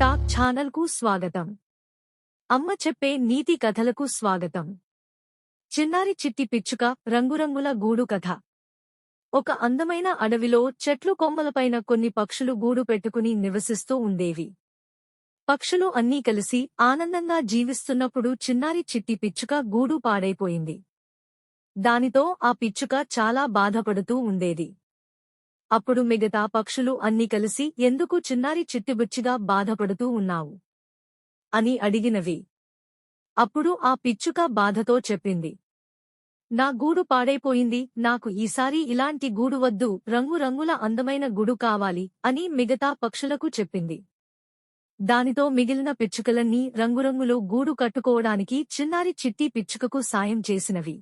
Talk ఛానల్కు స్వాగతం. అమ్మ చెప్పే నీతి కథలకు స్వాగతం. చిన్నారి చిట్టి పిచ్చుక రంగురంగుల గూడు కథ. ఒక అందమైన అడవిలో చెట్లు కొమ్మలపైన కొన్ని పక్షులు గూడు పెట్టుకుని నివసిస్తూ ఉండేవి. పక్షులు అన్నీ కలిసి ఆనందంగా జీవిస్తున్నప్పుడు చిన్నారి చిట్టి పిచ్చుక గూడు పాడైపోయింది. దానితో ఆ పిచ్చుక చాలా బాధపడుతూ ఉండేది. అప్పుడు మిగతా పక్షులు అన్నీ కలిసి ఎందుకు చిన్నారి చిట్టిబుచ్చిగా బాధపడుతూ ఉన్నావు అని అడిగినవి. అప్పుడు ఆ పిచ్చుక బాధతో చెప్పింది. నా గూడు పాడైపోయింది నాకు ఈసారి ఇలాంటి గూడు వద్దు రంగురంగుల అందమైన గుడు కావాలి అని మిగతా పక్షులకు చెప్పింది. దానితో మిగిలిన పిచ్చుకలన్నీ రంగురంగులో గూడు కట్టుకోవడానికి చిన్నారి చిట్టి పిచ్చుకకు సాయం చేసినవి.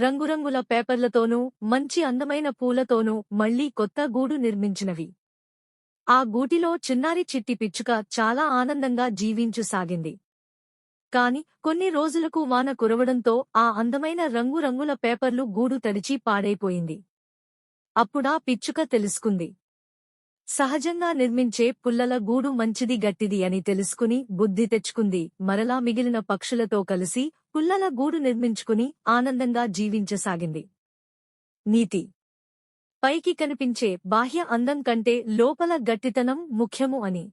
రంగురంగుల పేపర్లతోనూ మంచి అందమైన పూలతోనూ మళ్ళీ కొత్త గూడు నిర్మించినవి. ఆ గూటిలో చిన్నారి చిట్టి పిచ్చుక చాలా ఆనందంగా జీవించుసాగింది కాని కొన్ని రోజులకు వాన కురవడంతో ఆ అందమైన రంగురంగుల పేపర్లు గూడు తడిచి పాడైపోయింది. అప్పుడా పిచ్చుక తెలుసుకుంది. సహజంగా నిర్మించే పుల్లల గూడు మంచిది గట్టిది అని తెలుసుకుని బుద్ధి తెచ్చుకుంది. మరలా మిగిలిన పక్షులతో కలిసి పుల్లల గూడు నిర్మించుకుని ఆనందంగా జీవించసాగింది. నీతి. పైకి కనిపించే బాహ్య అందం కంటే లోపల గట్టితనం ముఖ్యము అని.